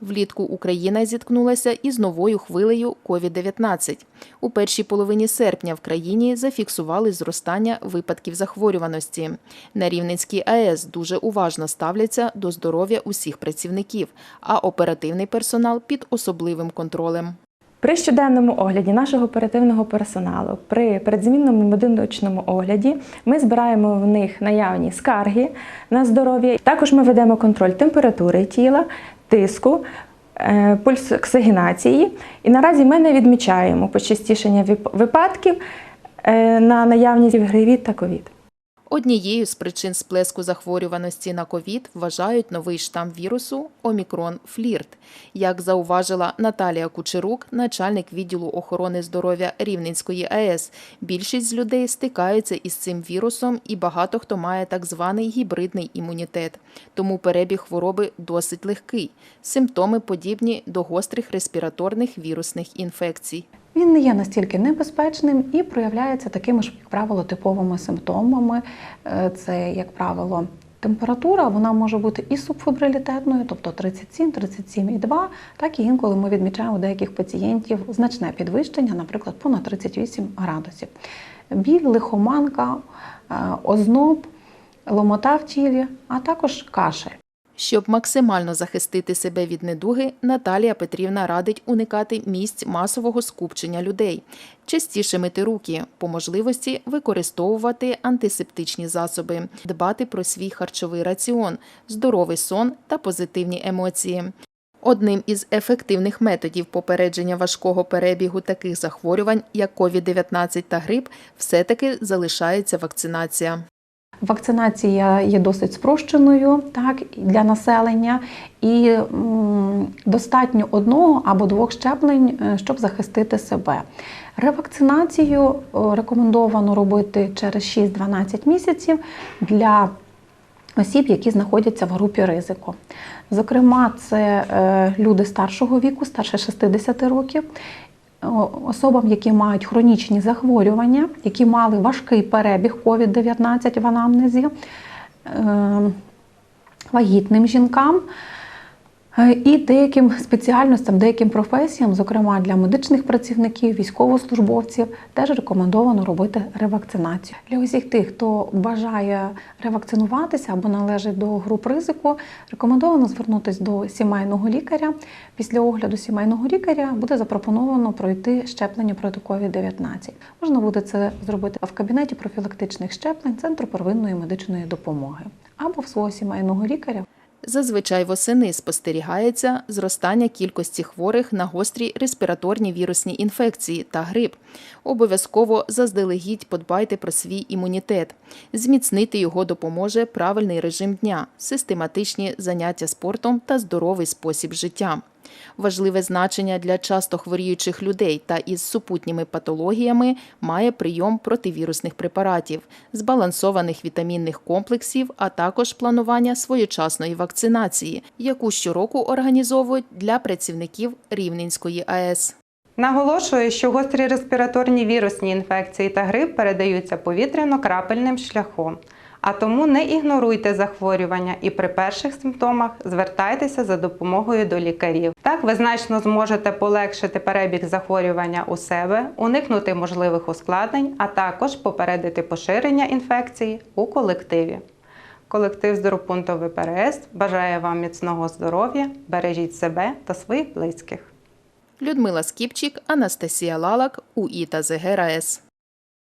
Влітку Україна зіткнулася із новою хвилею COVID-19. У першій половині серпня в країні зафіксували зростання випадків захворюваності. На Рівненській АЕС дуже уважно ставляться до здоров'я усіх працівників, а оперативний персонал під особливим контролем. При щоденному огляді нашого оперативного персоналу, при передзмінному медичному огляді, ми збираємо в них наявні скарги на здоров'я. Також ми ведемо контроль температури тіла, тиску, пульс оксигенації. І наразі ми не відмічаємо почастішення вип- випадків е, на наявність гривіт та ковід. Однією з причин сплеску захворюваності на ковід вважають новий штам вірусу Омікрон Флірт. Як зауважила Наталія Кучерук, начальник відділу охорони здоров'я Рівненської АЕС, більшість людей стикаються із цим вірусом і багато хто має так званий гібридний імунітет. Тому перебіг хвороби досить легкий. Симптоми подібні до гострих респіраторних вірусних інфекцій. Він не є настільки небезпечним і проявляється такими ж, як правило, типовими симптомами. Е, Це, як правило, температура, вона може бути і субфебрилітетною, тобто 37, 37,2, так і інколи ми відмічаємо у деяких пацієнтів значне підвищення, наприклад, понад 38 градусів. Біль, лихоманка, е, озноб, ломота в тілі, а також кашель. Щоб максимально захистити себе від недуги, Наталія Петрівна радить уникати місць масового скупчення людей, частіше мити руки, по можливості використовувати антисептичні засоби, дбати про свій харчовий раціон, здоровий сон та позитивні емоції. Одним із ефективних методів попередження важкого перебігу таких захворювань, як COVID-19 та грип, все-таки залишається вакцинація. Вакцинація є досить спрощеною так, для населення, і достатньо одного або двох щеплень, е, щоб захистити себе. Ревакцинацію рекомендовано робити через 6-12 місяців для осіб, які знаходяться в групі ризику. Зокрема, це е, люди старшого віку, старше 60 років, особам, які мають хронічні захворювання, які мали важкий перебіг COVID-19 в анамнезі, е, вагітним жінкам. Е, І деяким спеціальностям, деяким професіям, зокрема для медичних працівників, військовослужбовців, теж рекомендовано робити ревакцинацію. Для усіх тих, хто бажає ревакцинуватися або належить до груп ризику, рекомендовано звернутися до сімейного лікаря. Після огляду сімейного лікаря буде запропоновано пройти щеплення проти COVID-19. Можна буде це зробити в кабінеті профілактичних щеплень Центру первинної медичної допомоги або в свого сімейного лікаря. Зазвичай восени спостерігається зростання кількості хворих на гострі респіраторні вірусні інфекції та грип. Обов'язково заздалегідь подбайте про свій імунітет. Зміцнити його допоможе правильний режим дня, систематичні заняття спортом та здоровий спосіб життя. Важливе значення для часто хворіючих людей та із супутніми патологіями має прийом противірусних препаратів, збалансованих вітамінних комплексів, а також планування своєчасної вакцинації, яку щороку організовують для працівників Рівненської АЕС. Наголошую, що гострі респіраторні вірусні інфекції та грип передаються повітряно-крапельним шляхом. А тому не ігноруйте захворювання і при перших симптомах звертайтеся за допомогою до лікарів. Так ви значно зможете полегшити перебіг захворювання у себе, уникнути можливих ускладнень, а також попередити поширення інфекції у колективі. Колектив Здоровпункту ВПРС бажає вам міцного здоров'я, бережіть себе та своїх близьких. Людмила Скіпчик, Анастасія Лалак, УІТА ЗГРАЕС.